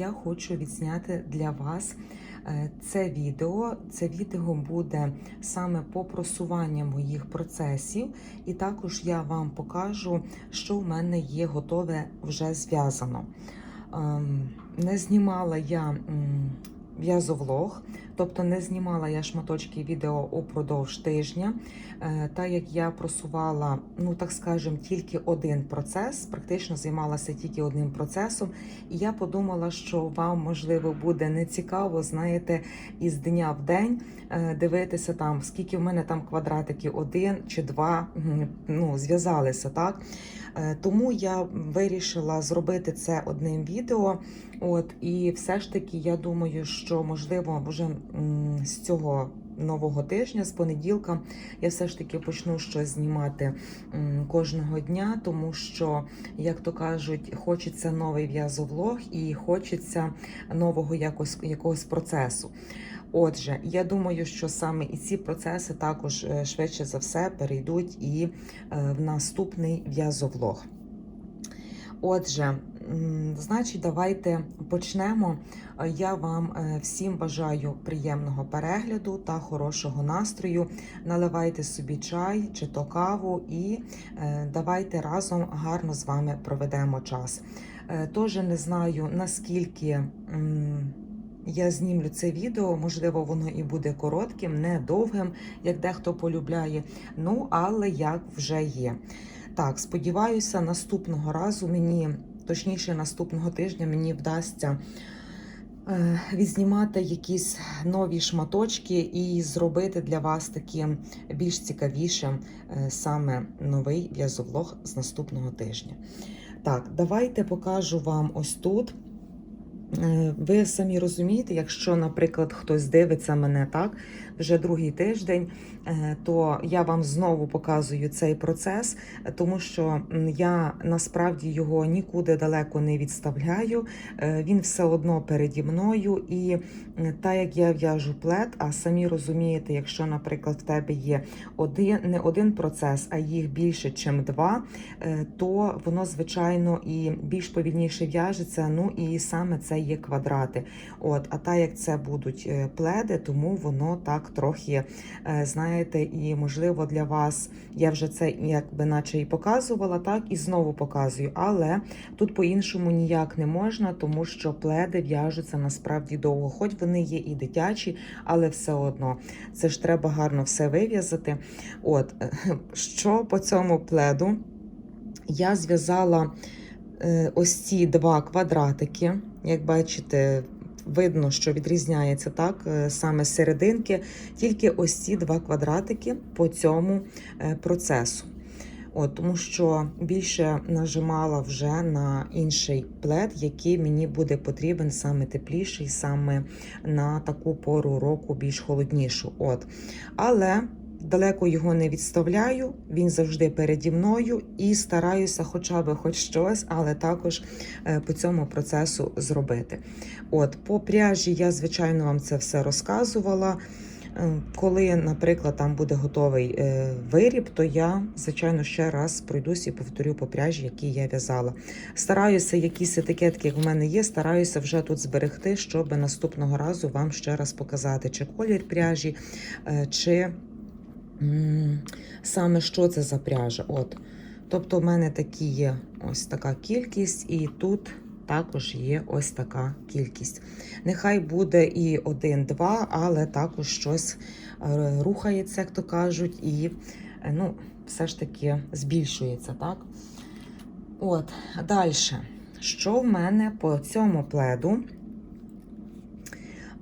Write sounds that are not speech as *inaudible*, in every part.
я хочу відзняти для вас е, це відео. Це відео буде саме по просуванню моїх процесів, і також я вам покажу, що в мене є готове вже зв'язано. Ем, Не знімала я в'язовлог, тобто не знімала я шматочки відео упродовж тижня. Е, Та як я просувала, ну так скажем, тільки один процес, практично займалася тільки одним процесом, і я подумала, що вам можливо буде не цікаво, знаєте, із дня в день е, дивитися там, скільки в мене там квадратиків, один чи два ну, зв'язалися, так. Е, Тому я вирішила зробити це одним відео. От і все ж таки, я думаю, що можливо вже з цього нового тижня, з понеділка, я все ж таки почну щось знімати кожного дня, тому що, як то кажуть, хочеться новий в'язовлог і хочеться нового якось якогось процесу. Отже, я думаю, що саме і ці процеси також е, швидше за все перейдуть і е, в наступний в'язовлог. Отже, значить, давайте почнемо. Е, Я вам е, всім бажаю приємного перегляду та хорошого настрою. Наливайте собі чай чи то каву, і е, давайте разом гарно з вами проведемо час. Тож не знаю наскільки. я знімлю це відео, можливо, воно і буде коротким, не довгим, як дехто полюбляє. Ну, але як вже є. Так, сподіваюся, наступного разу мені, точніше, наступного тижня мені вдасться е, відзнімати якісь нові шматочки і зробити для вас таким більш цікавішим е, саме новий в'язовлог з наступного тижня. Так, давайте покажу вам ось тут. Е, Ви самі розумієте, якщо, наприклад, хтось дивиться мене так вже другий тиждень, е, то я вам знову показую цей процес, тому що я насправді його нікуди далеко не відставляю. Е, Він все одно переді мною. І так як я в'яжу плед, а самі розумієте, якщо, наприклад, в тебе є один не один процес, а їх більше, ніж два, е, то воно звичайно і більш повільніше в'яжеться. Ну і саме це є квадрати. От, а так як це будуть пледи, тому воно так трохи, е, знаєте, і можливо для вас я вже це якби наче і показувала, так і знову показую. Але тут по-іншому ніяк не можна, тому що пледи в'яжуться насправді довго, хоч вони є і дитячі, але все одно це ж треба гарно все вив'язати. От *laughs* що по цьому пледу я зв'язала е, ось ці два квадратики. Як бачите, видно, що відрізняється так е, саме серединки, тільки ось ці два квадратики по цьому е, процесу. От, тому що більше нажимала вже на інший плед, який мені буде потрібен саме тепліший, саме на таку пору року більш холоднішу. От. Але далеко його не відставляю, він завжди переді мною і стараюся хоча б хоч щось, але також е, по цьому процесу зробити. От, по пряжі я, звичайно, вам це все розказувала. Е, Коли, наприклад, там буде готовий е, виріб, то я, звичайно, ще раз пройдусь і повторю по пряжі, які я в'язала. Стараюся, якісь етикетки, як в мене є, стараюся вже тут зберегти, щоб наступного разу вам ще раз показати, чи колір пряжі, чи саме що це за пряжа. От. Тобто, в мене такі є ось така кількість, і тут також є ось така кількість. Нехай буде і один-два, але також щось е, рухається, як то кажуть, і ну, все ж таки збільшується, так? От, далі. Що в мене по цьому пледу?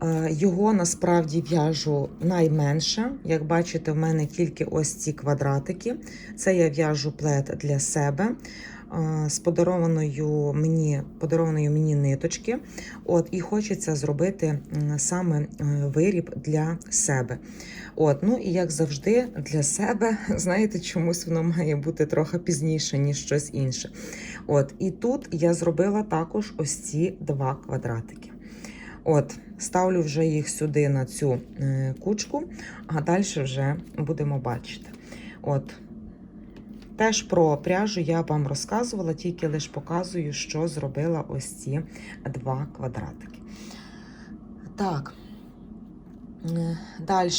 Е, Його насправді в'яжу найменше. Як бачите, в мене тільки ось ці квадратики. Це я в'яжу плед для себе е, з подарованою мені, подарованою мені ниточки. От, І хочеться зробити саме е, виріб для себе. От, ну І як завжди, для себе, *laughs* знаєте, чомусь воно має бути трохи пізніше, ніж щось інше. От, І тут я зробила також ось ці два квадратики. От, ставлю вже їх сюди на цю е, кучку, а далі вже будемо бачити. От, Теж про пряжу я вам розказувала, тільки лише показую, що зробила ось ці два квадратики. Так. Далі,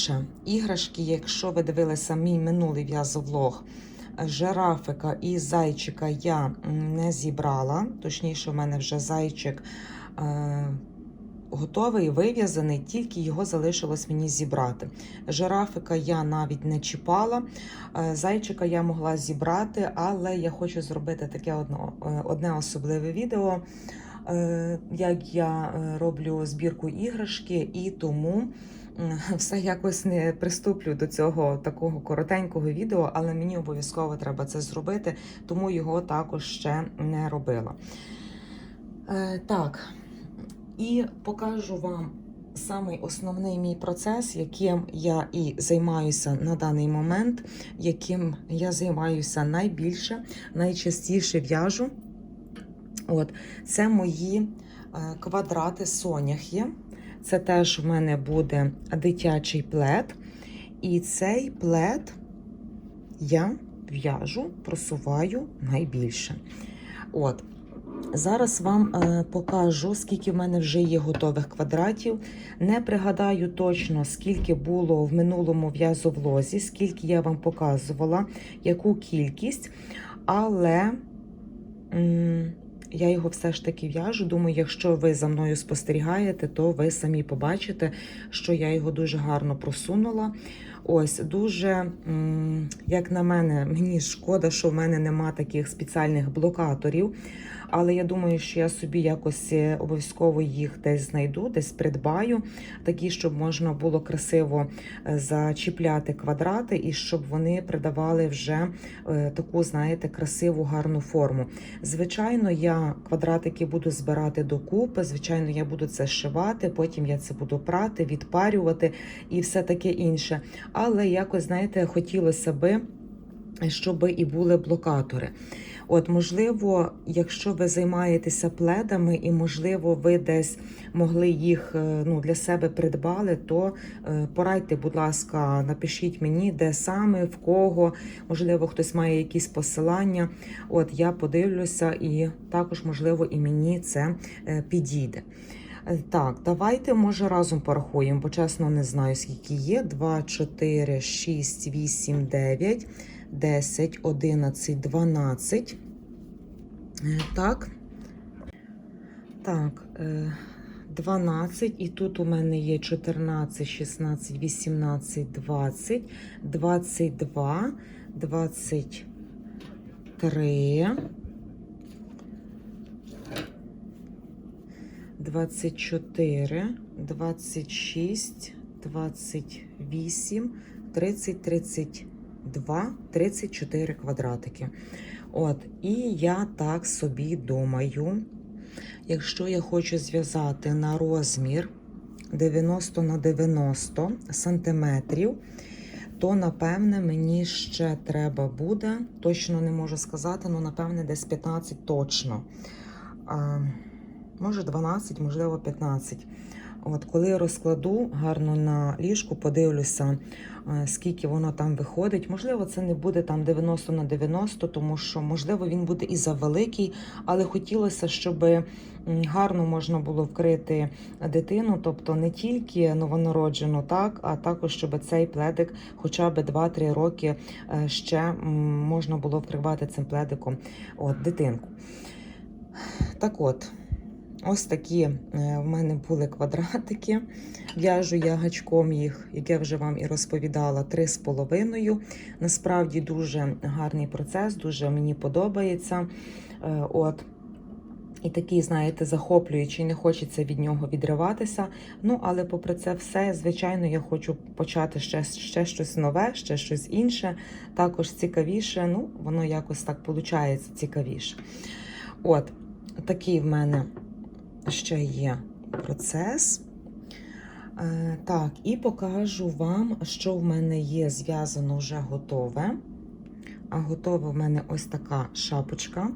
іграшки, якщо ви дивилися мій минулий в'язовлог, жирафика і зайчика я не зібрала. Точніше, в мене вже зайчик е, готовий, вив'язаний, тільки його залишилось мені зібрати. Жирафика я навіть не чіпала. Е, Зайчика я могла зібрати, але я хочу зробити таке одно, е, одне особливе відео, е, як я роблю збірку іграшки, і тому *laughs* все якось не приступлю до цього такого коротенького відео, але мені обов'язково треба це зробити, тому його також ще не робила. Так, і покажу вам самий основний мій процес, яким я і займаюся на даний момент, яким я займаюся найбільше, найчастіше в'яжу. От, це мої е, квадрати соняхи. Це теж в мене буде дитячий плед. І цей плед я в'яжу, просуваю найбільше. От. Зараз вам е, покажу, скільки в мене вже є готових квадратів. Не пригадаю точно, скільки було в минулому в'язовлозі, скільки я вам показувала, яку кількість, але я його все ж таки в'яжу. Думаю, якщо ви за мною спостерігаєте, то ви самі побачите, що я його дуже гарно просунула. Ось дуже, як на мене, мені шкода, що в мене нема таких спеціальних блокаторів. Але я думаю, що я собі якось е, обов'язково їх десь знайду, десь придбаю, такі, щоб можна було красиво е, зачіпляти квадрати, і щоб вони придавали вже е, таку, знаєте, красиву гарну форму. Звичайно, я квадратики буду збирати докупи. Звичайно, я буду це шивати, потім я це буду прати, відпарювати і все таке інше. Але якось, знаєте, хотілося би, щоб і були блокатори. От, можливо, якщо ви займаєтеся пледами, і, можливо, ви десь могли їх е, ну, для себе придбали, то е, порадьте, будь ласка, напишіть мені, де саме, в кого, можливо, хтось має якісь посилання. От я подивлюся, і також, можливо, і мені це е, підійде. Так, давайте, може, разом порахуємо, бо чесно не знаю, скільки є. 2, 4, 6, 8, 9, 10, 11, 12. Е, Так. Так, е, 12. І тут у мене є 14, 16, 18, 20, 22, 23. 24, 26, 28, 30, 32, 34 квадратики. От, і я так собі думаю, якщо я хочу зв'язати на розмір 90 на 90 сантиметрів, то напевне мені ще треба буде, точно не можу сказати, але напевне десь 15 точно. А, може 12, можливо, 15. От коли розкладу гарно на ліжку, подивлюся, е, скільки воно там виходить. Можливо, це не буде там 90 на 90, тому що, можливо, він буде і завеликий, але хотілося, щоб гарно можна було вкрити дитину, тобто не тільки новонароджену, так, а також, щоб цей пледик хоча б 2-3 роки е, ще можна було вкривати цим пледиком от, дитинку. Так от. Ось такі е, в мене були квадратики. В'яжу я гачком їх, як я вже вам і розповідала, три з половиною. Насправді дуже гарний процес, дуже мені подобається. Е, От. І такий, знаєте, захоплюючий, не хочеться від нього відриватися. Ну, але попри це все, звичайно, я хочу почати ще, ще щось нове, ще щось інше, також цікавіше. Ну, воно якось так виходить цікавіше. От, такий в мене ще є процес. Е, Так, і покажу вам, що в мене є зв'язано вже готове. А готова в мене ось така шапочка.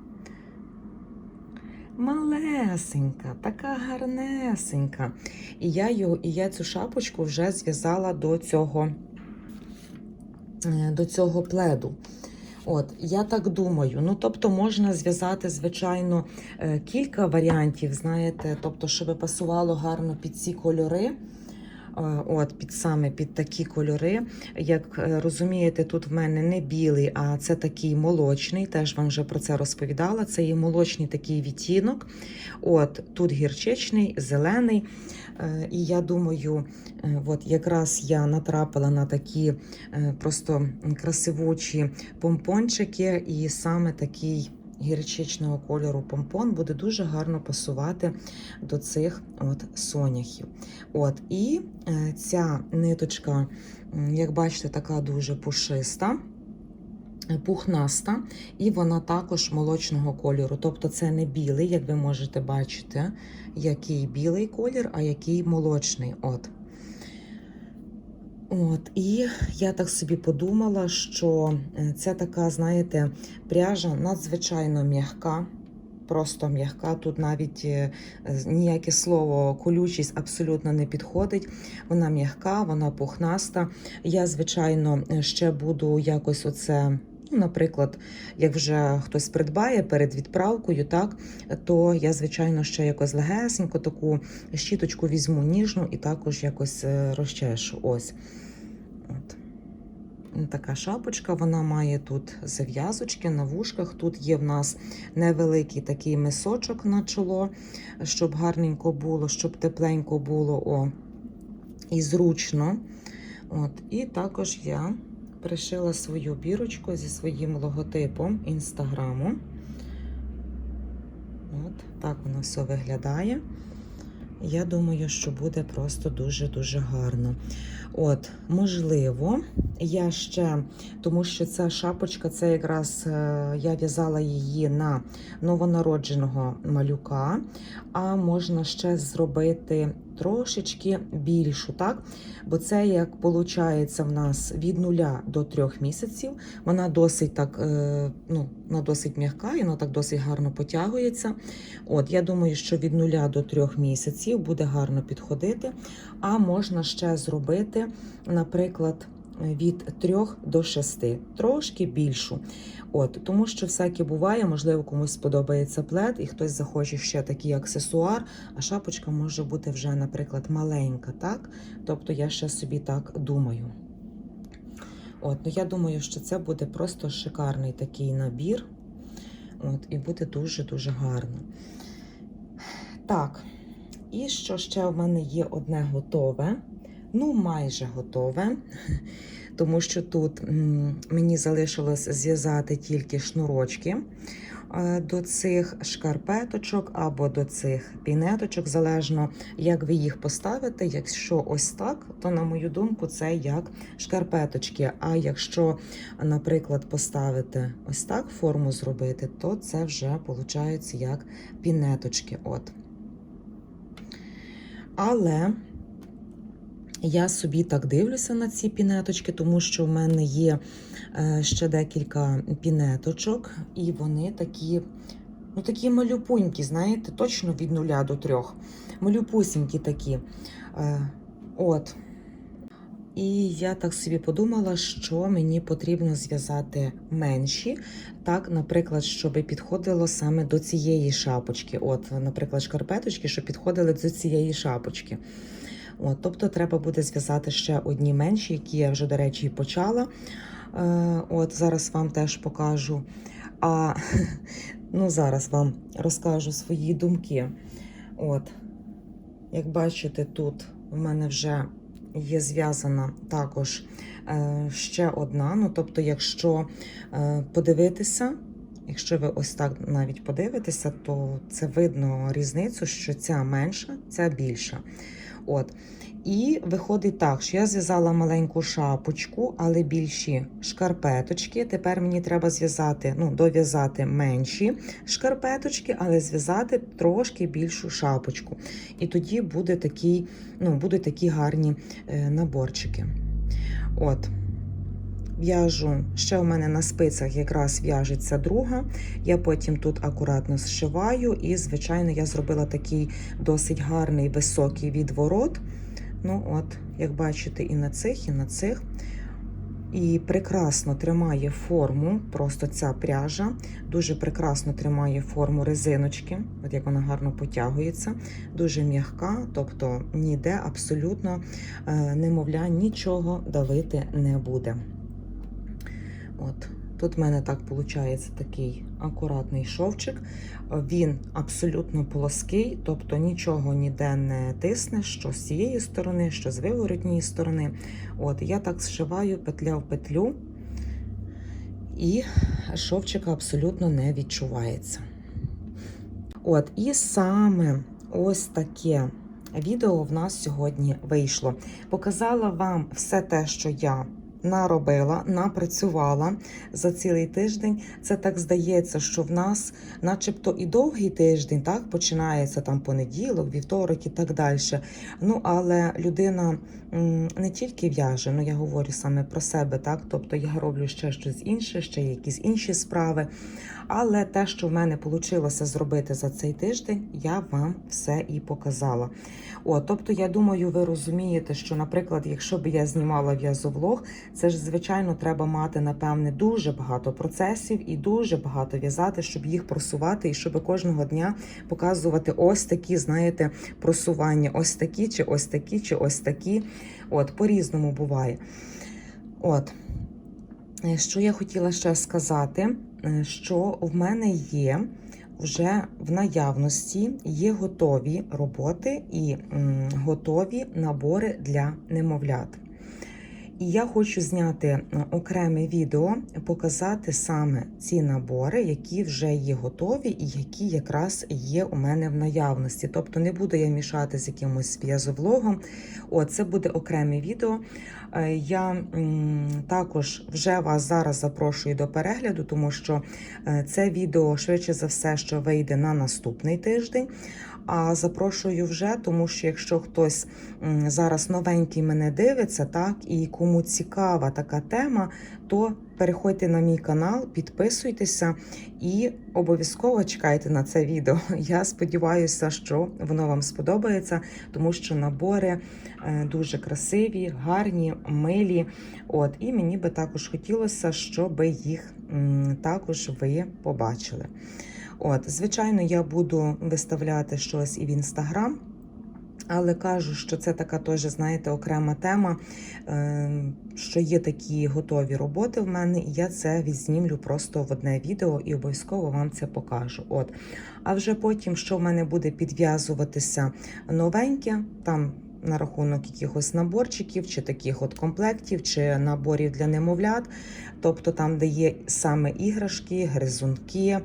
Малесенька, така гарнесенька. І я, його, і я цю шапочку вже зв'язала до цього, е, до цього пледу. От, я так думаю. Ну, тобто, можна зв'язати, звичайно, е, кілька варіантів, знаєте, тобто, щоб пасувало гарно під ці кольори. От, під саме під такі кольори. Як е, розумієте, тут в мене не білий, а це такий молочний. Теж вам вже про це розповідала. Це є молочний такий відтінок. От тут гірчичний, зелений. Е, І я думаю, е, от якраз я натрапила на такі просто красивучі помпончики, і саме такий гірчичного кольору помпон буде дуже гарно пасувати до цих от соняхів. От, і е, ця ниточка, як бачите, така дуже пушиста. е, Пухнаста, і вона також молочного кольору. Тобто це не білий, як ви можете бачити, який білий колір, а який молочний. От. От, і я так собі подумала, що це така, знаєте, пряжа надзвичайно м'яка. Просто м'яка. Тут навіть е, ніяке слово колючість абсолютно не підходить. Вона м'яка, вона пухнаста. Я, звичайно, е, ще буду якось оце. Ну, наприклад, як вже хтось придбає перед відправкою, так то я, звичайно, ще якось легесенько таку щіточку візьму ніжну і також якось е, розчешу. Ось. От. Така шапочка, вона має тут зав'язочки на вушках. Тут є в нас невеликий такий мисочок на чоло, щоб гарненько було, щоб тепленько було о, і зручно. От. І також я пришила свою бірочку зі своїм логотипом інстаграму. От так воно все виглядає. Я думаю, що буде просто дуже-дуже гарно. От, можливо, я ще, тому що ця шапочка, це якраз е, я в'язала її на новонародженого малюка, а можна ще зробити трошечки більшу, так? Бо це, як виходить, в нас від нуля до трьох місяців. Вона досить так, е, ну, вона досить м'яка, і вона так досить гарно потягується. От, я думаю, що від нуля до трьох місяців буде гарно підходити. А можна ще зробити, наприклад, від 3 до 6, трошки більшу. От, тому що всяке буває, можливо, комусь сподобається плед, і хтось захоче ще такий аксесуар, а шапочка може бути вже, наприклад, маленька, так? Тобто я ще собі так думаю. От, ну я думаю, що це буде просто шикарний такий набір. От, і буде дуже-дуже гарно. Так, і що ще в мене є одне готове, ну, майже готове, тому що тут мені залишилось зв'язати тільки шнурочки е, до цих шкарпеточок або до цих пінеточок, залежно, як ви їх поставите. Якщо ось так, то, на мою думку, це як шкарпеточки. А якщо, наприклад, поставити ось так форму зробити, то це вже виходить як пінеточки. От. Але я собі так дивлюся на ці пінеточки, тому що в мене є е, ще декілька пінеточок, і вони такі, ну такі малюпунькі, знаєте, точно від нуля до трьох. Малюпусінькі такі. Е, От. І я так собі подумала, що мені потрібно зв'язати менші, так, наприклад, щоб підходило саме до цієї шапочки. От, наприклад, шкарпеточки, щоб підходили до цієї шапочки. От, тобто треба буде зв'язати ще одні менші, які я вже, до речі, почала. Е, от зараз вам теж покажу. А *laughs* ну, зараз вам розкажу свої думки. От, як бачите, тут в мене вже є зв'язана також е, ще одна. Ну, тобто, якщо е, подивитися, якщо ви ось так навіть подивитеся, то це видно різницю, що ця менша, ця більша. От. І виходить так, що я зв'язала маленьку шапочку, але більші шкарпеточки. Тепер мені треба зв'язати, ну, дов'язати менші шкарпеточки, але зв'язати трошки більшу шапочку. І тоді буде такий, ну, будуть такі гарні е, наборчики. От. В'яжу, ще у мене на спицях якраз в'яжеться друга. Я потім тут акуратно зшиваю, і, звичайно, я зробила такий досить гарний високий відворот. Ну, от, як бачите, і на цих, і на цих. і прекрасно тримає форму. Просто ця пряжа дуже прекрасно тримає форму резиночки, от як вона гарно потягується, дуже м'яка, тобто ніде абсолютно е, немовля нічого давити не буде. От. Тут в мене так виходить такий акуратний шовчик. Він абсолютно плоский, тобто нічого ніде не тисне, що з цієї сторони, що з виворотньої сторони. От, я так зшиваю петля в петлю, і шовчика абсолютно не відчувається. От, і саме ось таке відео в нас сьогодні вийшло. Показала вам все те, що я наробила, напрацювала за цілий тиждень. Це так здається, що в нас, начебто, і довгий тиждень, так починається там понеділок, вівторок і так далі. Ну, але людина не тільки в'яже, ну я говорю саме про себе, так. Тобто я роблю ще щось інше, ще якісь інші справи. Але те, що в мене вийшло зробити за цей тиждень, я вам все і показала. О, тобто, я думаю, ви розумієте, що, наприклад, якщо б я знімала в'язовлог, це ж звичайно треба мати напевне дуже багато процесів і дуже багато в'язати, щоб їх просувати, і щоб кожного дня показувати ось такі, знаєте, просування, ось такі, чи ось такі, чи ось такі. От, по-різному буває. От. Е, Що я хотіла ще сказати, е, що в мене є вже в наявності є готові роботи і готові набори для немовлят. І я хочу зняти е, окреме відео, показати саме ці набори, які вже є готові і які якраз є у мене в наявності. Тобто не буду я мішати з якимось в'язовлогом. О, це буде окреме відео. Е, Я також вже вас зараз запрошую до перегляду, тому що е, це відео швидше за все, що вийде на наступний тиждень. А запрошую вже, тому що якщо хтось зараз новенький мене дивиться, так і кому цікава така тема, то переходьте на мій канал, підписуйтеся і обов'язково чекайте на це відео. *laughs* Я сподіваюся, що воно вам сподобається, тому що набори е, дуже красиві, гарні, милі. От і мені би також хотілося, щоб їх також ви побачили. От, звичайно, я буду виставляти щось і в інстаграм. Але кажу, що це така теж, знаєте, окрема тема, е, що є такі готові роботи в мене, і я це відзнімлю просто в одне відео і обов'язково вам це покажу. От. А вже потім, що в мене буде підв'язуватися новеньке, там на рахунок якихось наборчиків, чи таких от комплектів, чи наборів для немовлят, тобто там, де є саме іграшки, гризунки,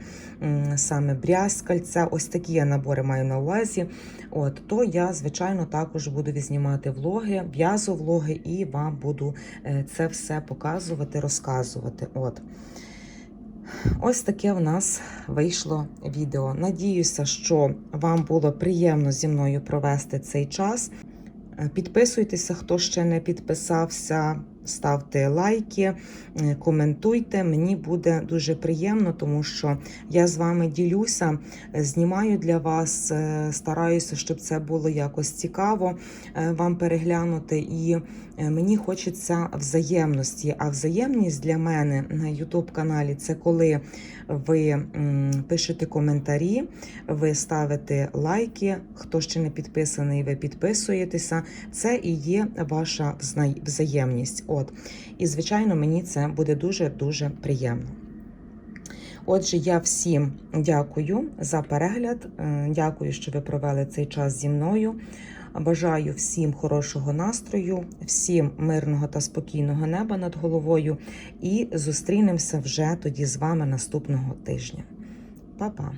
саме брязкальця, ось такі я набори маю на увазі. От, то я, звичайно, також буду відзнімати влоги, в'язу влоги, і вам буду е, це все показувати, розказувати. От. Ось таке в нас вийшло відео. Надіюся, що вам було приємно зі мною провести цей час. Підписуйтеся, хто ще не підписався, ставте лайки, е, коментуйте. Мені буде дуже приємно, тому що я з вами ділюся, е, знімаю для вас, е, стараюся, щоб це було якось цікаво вам переглянути. І мені хочеться взаємності. А взаємність для мене на YouTube каналі це коли ви пишете коментарі, ви ставите лайки. Хто ще не підписаний, ви підписуєтеся. Це і є ваша взаємність. От. І, звичайно, мені це буде дуже-дуже приємно. Отже, я всім дякую за перегляд. Е, Дякую, що ви провели цей час зі мною. Бажаю всім хорошого настрою, всім мирного та спокійного неба над головою. І зустрінемося вже тоді з вами наступного тижня. Па-па!